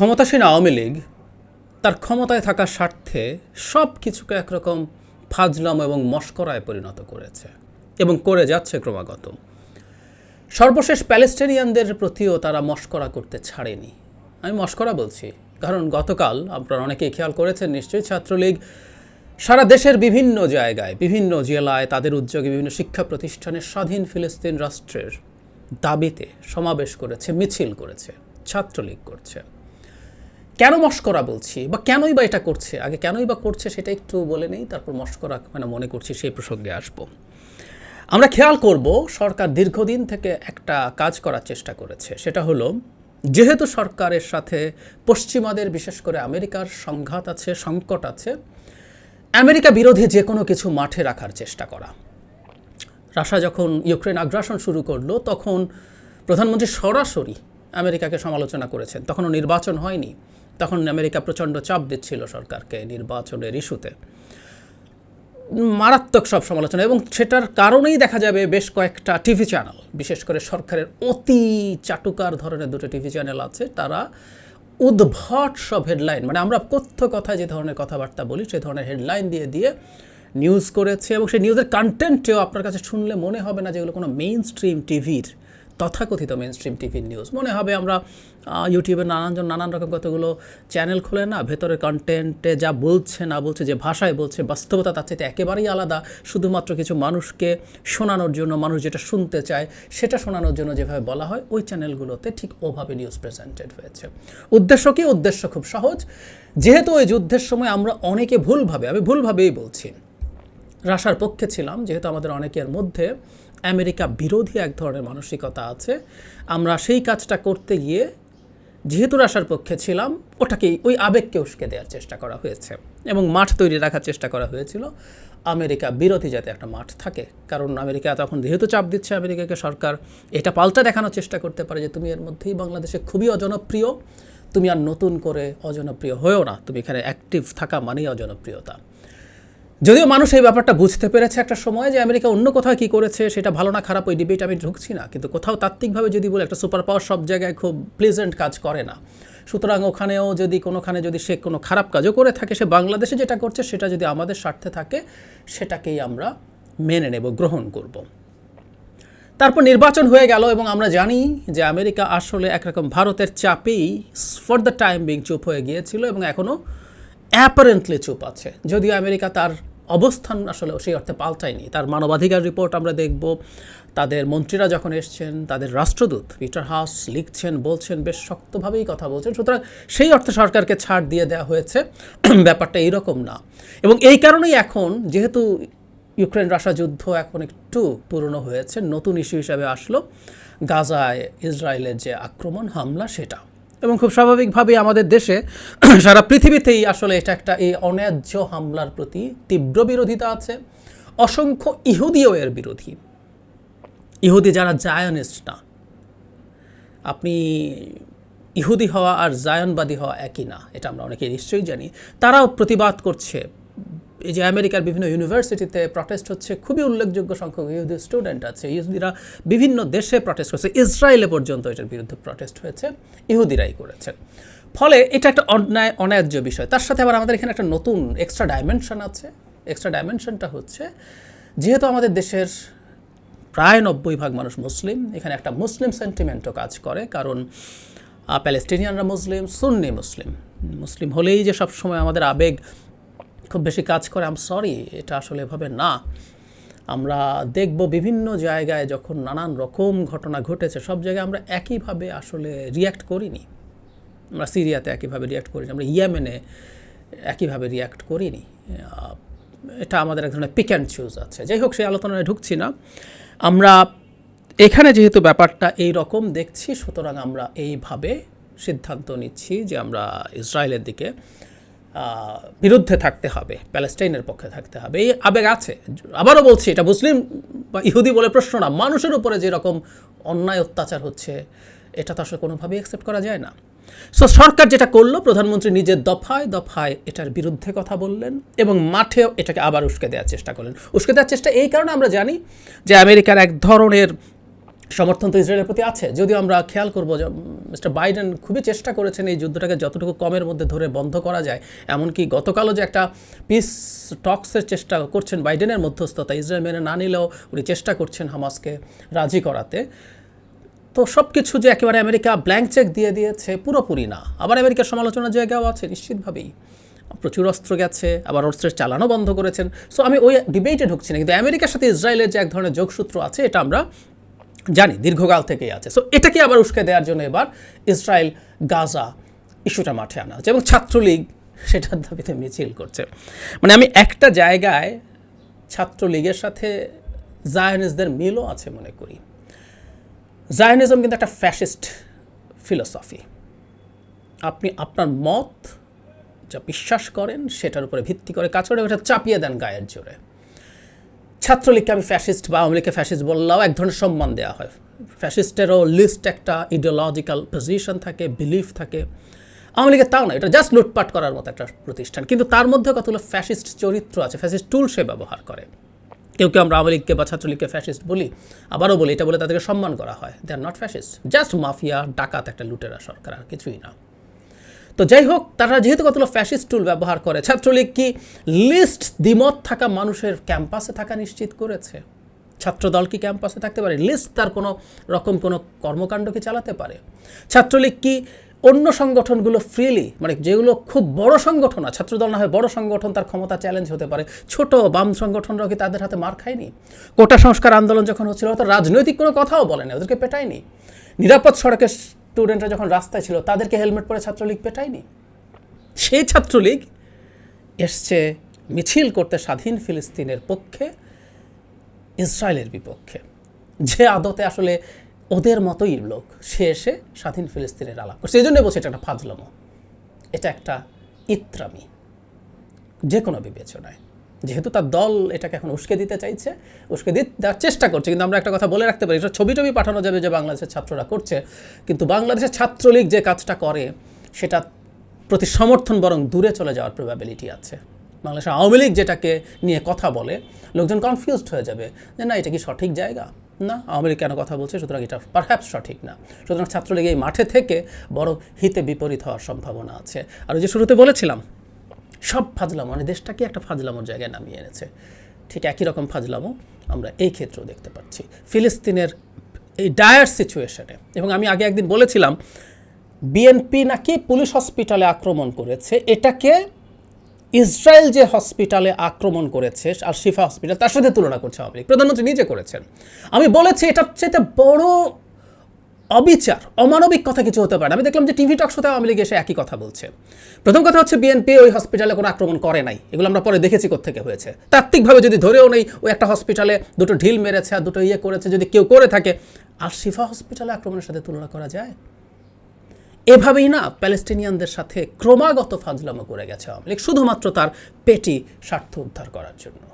ক্ষমতাসীন আওয়ামী লীগ তার ক্ষমতায় থাকার স্বার্থে সব কিছুকে একরকম ফাজলাম এবং মস্করায় পরিণত করেছে এবং করে যাচ্ছে ক্রমাগত। সর্বশেষ প্যালেস্টাইনিয়ানদের প্রতিও তারা মস্করা করতে ছাড়েনি। আমি মস্করা বলছি, কারণ গতকাল আপনারা অনেকেই খেয়াল করেছেন, নিশ্চয়ই ছাত্রলীগ সারা দেশের বিভিন্ন জায়গায়, বিভিন্ন জেলায় তাদের উদ্যোগে বিভিন্ন শিক্ষা প্রতিষ্ঠানে স্বাধীন ফিলিস্তিন রাষ্ট্রের দাবিতে সমাবেশ করেছে, মিছিল করেছে, ছাত্রলীগ করছে। কেন মস্করা বলছি বা কেনই বা এটা করছে? আগে কেনই বা করছে সেটা একটু বলে নেই, তারপর মস্করা মানে মনে করছি সেই প্রসঙ্গে আসব। আমরা খেয়াল করব, সরকার দীর্ঘদিন থেকে একটা কাজ করার চেষ্টা করেছে। সেটা হলো, যেহেতু সরকারের সাথে পশ্চিমাদের, বিশেষ করে আমেরিকার সংঘাত আছে, সংকট আছে, আমেরিকা বিরোধী যে কোনো কিছু মাঠে রাখার চেষ্টা করা। রাশিয়া যখন ইউক্রেন আগ্রাসন শুরু করল, তখন প্রধানমন্ত্রী সরাসরি আমেরিকাকে সমালোচনা করেছেন। তখনও নির্বাচন হয়নি। তখন আমেরিকা প্রচণ্ড চাপ দিচ্ছিল সরকারকে নির্বাচনের ইস্যুতে। মারাত্মক সব সমালোচনা এবং সেটার কারণেই দেখা যাবে বেশ কয়েকটা টিভি চ্যানেল, বিশেষ করে সরকারের অতি চাটুকার ধরনের দুটো টিভি চ্যানেল আছে, তারা উদ্ভট সব হেডলাইন মানে আমরা কথ্য কথায় যে ধরনের কথাবার্তা বলি সেই ধরনের হেডলাইন দিয়ে দিয়ে নিউজ করেছে এবং সেই নিউজের কন্টেন্টেও আপনার কাছে শুনলে মনে হবে না যেগুলো কোনো মেইন স্ট্রিম টিভির তথাকথিত মেন স্ট্রিম টিভির নিউজ মনে হবে আমরা ইউটিউবে নানানজন নানান রকম কতগুলো চ্যানেল খুলে না, ভেতরে কন্টেন্টে যা বলছে, না বলছে, যে ভাষায় বলছে, বাস্তবতা তার চাইতে একেবারেই আলাদা। শুধুমাত্র কিছু মানুষকে শোনানোর জন্য, মানুষ যেটা শুনতে চায়, সেটা শোনানোর জন্য যেভাবে বলা হয়, ওই চ্যানেলগুলোতে ঠিক ওভাবে নিউজ প্রেজেন্টেড হয়েছে। উদ্দেশ্য কি? উদ্দেশ্য খুব সহজ। যেহেতু ওই যুদ্ধের সময় আমরা অনেকে ভুলভাবে, আমি ভুলভাবেই বলছি রাশার পক্ষে ছিলাম, যেহেতু আমাদের অনেকের মধ্যে আমেরিকা বিরোধী এক ধরনের মানসিকতা আছে। আমরা সেই কাজটা করতে গিয়ে যেহেতু রাশার পক্ষে ছিলাম, ওটাকেই, ওই আবেগকে উস্কে দেওয়ার চেষ্টা করা হয়েছে এবং মাঠ তৈরি রাখার চেষ্টা করা হয়েছিল। আমেরিকা বিরোধী যাতে একটা মাঠ থাকে, কারণ আমেরিকা তখন যেহেতু চাপ দিচ্ছে আমেরিকাকে সরকার, এটা পাল্টা দেখানোর চেষ্টা করতে পারে যে তুমি এর মধ্যেই বাংলাদেশে খুবই অজনপ্রিয়, তুমি আর নতুন করে অজনপ্রিয় হয়েও না, তুমি এখানে অ্যাক্টিভ থাকা মানেই অজনপ্রিয়তা। যদিও মানুষ এই ব্যাপারটা বুঝতে পেরেছে একটা সময় যে আমেরিকা অন্য কোথাও কী করেছে, সেটা ভালো না, খারাপ, ওই ডিবেট আমি ঢুকছি না। কিন্তু কোথাও তাত্ত্বিকভাবে যদি বলে, একটা সুপার পাওয়ার সব জায়গায় খুব প্লেজেন্ট কাজ করে না। সুতরাং ওখানেও যদি কোনোখানে যদি সে কোনো খারাপ কাজও করে থাকে, সে বাংলাদেশে যেটা করছে, সেটা যদি আমাদের স্বার্থে থাকে, সেটাকেই আমরা মেনে নেব, গ্রহণ করব। তারপর নির্বাচন হয়ে গেল এবং আমরা জানি যে আমেরিকা আসলে একরকম ভারতের চাপেই ফর দ্য টাইম বিং চুপ হয়ে গিয়েছিল এবং এখনও অ্যাপারেন্টলি চুপ আছে। যদিও আমেরিকা তার অবস্থান আসলে সেই অর্থে পাল্টায়নি। তার মানবাধিকার রিপোর্ট আমরা দেখব। তাদের মন্ত্রীরা যখন এসছেন, তাদের রাষ্ট্রদূত পিটার হাস লিখছেন, বলছেন, বেশ শক্তভাবেই কথা বলছেন। সুতরাং সেই অর্থে সরকারকে ছাড় দিয়ে দেওয়া হয়েছে। ব্যাপারটা এইরকম না। এবং এই কারণেই এখন যেহেতু ইউক্রেন রাশা যুদ্ধ এখন একটু পুরনো হয়েছে, নতুন ইস্যু হিসাবে আসলো। গাজায় ইসরায়েলের যে আক্রমণ, হামলা, সেটা। এবং খুব স্বাভাবিকভাবেই আমাদের দেশে সারা পৃথিবীতেই আসলে এটা একটা এই অন্যায্য হামলার প্রতি তীব্র বিরোধিতা আছে। অসংখ্য ইহুদিও এর বিরোধী। ইহুদি যারা জায়নিস্ট না। আপনি ইহুদি হওয়া আর জায়নবাদী হওয়া একই না, এটা আমরা অনেকে নিশ্চয়ই জানি। তারাও প্রতিবাদ করছে এই যে আমেরিকার বিভিন্ন ইউনিভার্সিটিতে প্রটেস্ট হচ্ছে, খুবই উল্লেখযোগ্য সংখ্যক ইহুদি স্টুডেন্ট আছে, ইহুদিরা বিভিন্ন দেশে প্রটেস্ট করছে, ইসরায়েলে পর্যন্ত এটার বিরুদ্ধে প্রটেস্ট হয়েছে, ইহুদিরাই করেছেন ফলে এটা একটা অন্যায়, অন্যায্য বিষয়। তার সাথে আবার আমাদের এখানে একটা নতুন এক্সট্রা ডাইমেনশন আছে। এক্সট্রা ডাইমেনশনটা হচ্ছে, যেহেতু আমাদের দেশের প্রায় নব্বই ভাগ মানুষ মুসলিম, এখানে একটা মুসলিম সেন্টিমেন্টও কাজ করে, কারণ প্যালেস্টিনিয়ানরা মুসলিম সুন্নি মুসলিম। মুসলিম হলেই যে সবসময় আমাদের আবেগ খুব বেশি কাজ করে আম সরি এটা আসলে এভাবে না। আমরা দেখব বিভিন্ন জায়গায় যখন নানান রকম ঘটনা ঘটেছে, সব জায়গায় আমরা একইভাবে আসলে রিয়্যাক্ট করিনি। আমরা সিরিয়াতে একইভাবে রিয়্যাক্ট করিনি, আমরা ইয়েমেনে একইভাবে রিয়্যাক্ট করিনি। এটা আমাদের এক ধরনের পিক অ্যান্ড চুজ আছে। যাই হোক, সেই আলোচনায় ঢুকছি না। আমরা এখানে যেহেতু ব্যাপারটা এই রকম দেখছি, সুতরাং আমরা এইভাবে সিদ্ধান্ত নিচ্ছি যে আমরা ইসরায়েলের দিকে বিরুদ্ধে থাকতে হবে, প্যালেস্টাইনের পক্ষে থাকতে হবে। এই আবেগ আছে। আবারও বলছি, এটা মুসলিম বা ইহুদি বলে প্রশ্ন না, মানুষের উপরে যেরকম অন্যায় অত্যাচার হচ্ছে, এটা তো আসলে কোনোভাবেই অ্যাকসেপ্ট করা যায় না। সো সরকার যেটা করল, প্রধানমন্ত্রী নিজের দফায় দফায় এটার বিরুদ্ধে কথা বললেন এবং মাঠেও এটাকে আবার উস্কে দেওয়ার চেষ্টা করলেন। উস্কে দেওয়ার চেষ্টা এই কারণে আমরা জানি যে আমেরিকার এক ধরনের সমর্থন তো ইসরায়েলের প্রতি আছে। যদিও আমরা খেয়াল করব যে মিস্টার বাইডেন খুবই চেষ্টা করেছেন এই যুদ্ধটাকে যতটুকু কমের মধ্যে ধরে বন্ধ করা যায়। এমনকি গতকালও যে একটা পিস টক্সের চেষ্টা করছেন বাইডেনের মধ্যস্থতা, ইসরায়েল মেনে না নিলেও উনি চেষ্টা করছেন হামাসকে রাজি করাতে। তো সব কিছু যে একেবারে আমেরিকা ব্ল্যাঙ্ক চেক দিয়ে দিয়েছে, পুরোপুরি না। আবার আমেরিকার সমালোচনার জায়গাও আছে নিশ্চিতভাবেই। প্রচুর অস্ত্র গেছে, আবার অস্ত্রের চালানো বন্ধ করেছেন। সো আমি ওই ডিবেটে ঢুকছি না, কিন্তু আমেরিকার সাথে ইসরায়েলের যে এক ধরনের যোগসূত্র আছে, এটা আমরা জানি, দীর্ঘকাল থেকেই আছে। সো এটাকে আবার উস্কে দেওয়ার জন্য এবার ইসরায়েল গাজা ইস্যুটা মাঠে আনা হচ্ছে এবং ছাত্রলীগ সেটার দাবিতে মিছিল করছে। মানে আমি একটা জায়গায় ছাত্রলীগের সাথে জায়নিজদের মিলও আছে মনে করি। জায়নিজম কিন্তু একটা ফ্যাসিস্ট ফিলোসফি। আপনি আপনার মত যা বিশ্বাস করেন সেটার উপরে ভিত্তি করে কাজ করে, ওটা চাপিয়ে দেন গায়ের জোরে। ছাত্রলীগকে আমি ফ্যাসিস্ট বা আওয়ামী লীগকে ফ্যাসিস্ট বললেও এক ধরনের সম্মান দেওয়া হয়। ফ্যাসিস্টেরও লিস্ট একটা ইডিওলজিক্যাল পজিশন থাকে বিলিফ থাকে। আওয়ামী লীগের তাও না, এটা জাস্ট লুটপাট করার মতো একটা প্রতিষ্ঠান। কিন্তু তার মধ্যে কতগুলো ফ্যাসিস্ট চরিত্র আছে ফ্যাসিস্ট টুল সে ব্যবহার করে। কেউ কেউ আমরা আওয়ামী লীগকে বা ছাত্রলীগকে ফ্যাসিস্ট বলি, আবারও বলি, এটা বলে তাদেরকে সম্মান করা হয়। They are not fascist just mafia ডাকাত একটা লুটেরা সরকার আর কিছুই না। তো যাই হোক, তারা যেহেতু কতগুলো ফ্যাসিস্ট টুল ব্যবহার করে, ছাত্রলীগ কি লিস্ট দ্বিমত থাকা মানুষের ক্যাম্পাসে থাকা নিশ্চিত করেছে? ছাত্রদল কি ক্যাম্পাসে থাকতে পারে? লিস্ট তার কোনো রকম কোনো কর্মকাণ্ড কি চালাতে পারে? ছাত্রলীগ কি অন্য সংগঠনগুলো ফ্রিলি মানে যেগুলো খুব বড় সংগঠন না, ছাত্রদল না হয় বড় সংগঠন তার ক্ষমতা চ্যালেঞ্জ হতে পারে, ছোট বাম সংগঠনরাও কি তাদের হাতে মার খায়নি? কোটা সংস্কার আন্দোলন যখন হচ্ছিল তো রাজনৈতিক কোনো কথাও বলেনি, ওদেরকে পেটায়নি। নিরাপদ সড়কের স্টুডেন্টরা যখন রাস্তায় ছিল, তাদেরকে হেলমেট পরে ছাত্রলীগ পেটায়নি? সেই ছাত্রলীগ এসছে মিছিল করতে স্বাধীন ফিলিস্তিনের পক্ষে, ইসরায়েলের বিপক্ষে। যে আদতে আসলে ওদের মতোই লোক, সে এসে স্বাধীন ফিলিস্তিনের আলাপ করছে। এই জন্য বলছে এটা একটা ফাজলামো। এটা একটা ইত্রামি। যে কোনো বিবেচনায়। যেহেতু তার দল এটাকে এখন উস্কে দিতে চাইছে, উস্কে দিতে দেওয়ার চেষ্টা করছে। কিন্তু আমরা একটা কথা বলে রাখতে পারি, এটা ছবি টবি পাঠানো যাবে যে বাংলাদেশের ছাত্ররা করছে। কিন্তু বাংলাদেশের ছাত্রলীগ যে কাজটা করে, সেটা প্রতি সমর্থন বরং দূরে চলে যাওয়ার প্রবাবিলিটি আছে। বাংলাদেশের আওয়ামী লীগ যেটাকে নিয়ে কথা বলে, লোকজন কনফিউজড হয়ে যাবে যে না, এটা কি সঠিক জায়গা? না, আওয়ামী লীগ কেন কথা বলছে? সুতরাং এটা পারহ্যাপস সঠিক না। সুতরাং ছাত্রলীগ এই মাঠে থেকে বড় হিতে বিপরীত হওয়ার সম্ভাবনা আছে। আর যে শুরুতে বলেছিলাম সব ফাজলামো মানে দেশটাকে একটা ফাজলামোর জায়গায় নামিয়ে এনেছে। ঠিক একই রকম ফাজলামো আমরা এই ক্ষেত্রেও দেখতে পাচ্ছি। ফিলিস্তিনের এই ডায়ার সিচুয়েশনে এবং আমি আগে একদিন বলেছিলাম বিএনপি নাকি পুলিশ হসপিটালে আক্রমণ করেছে, এটাকে ইসরায়েল যে হসপিটালে আক্রমণ করেছে, আর শিফা হসপিটাল, তার সাথে তুলনা করছে আওয়ামী প্রধানমন্ত্রী নিজে করেছেন। আমি বলেছি, এটার চাইতে বড় অবিচার, অমানবিক কথা কিছু হতে পারে। আমি দেখলাম যে টিভি টক শোতে আওয়ামী লীগ এসে একই কথা বলছে। প্রথম কথা হচ্ছে বিএনপি ওই হসপিটালে কোনো আক্রমণ করে নাই। এগুলো আমরা পরে দেখেছি কোথেকে হয়েছে। তাত্ত্বিকভাবে যদি ধরেও নেই ওই একটা হসপিটালে দুটো ঢিল মেরেছে, আর দুটো ইয়ে করেছে, যদি কেউ করে থাকে, আর শিফা হসপিটালে আক্রমণের সাথে তুলনা করা যায়? এভাবেই না প্যালেস্টিনিয়ানদের সাথে ক্রমাগত ফাজলামো করে গেছে আওয়ামী লীগ, শুধুমাত্র তার পেটি স্বার্থ উদ্ধার করার জন্য।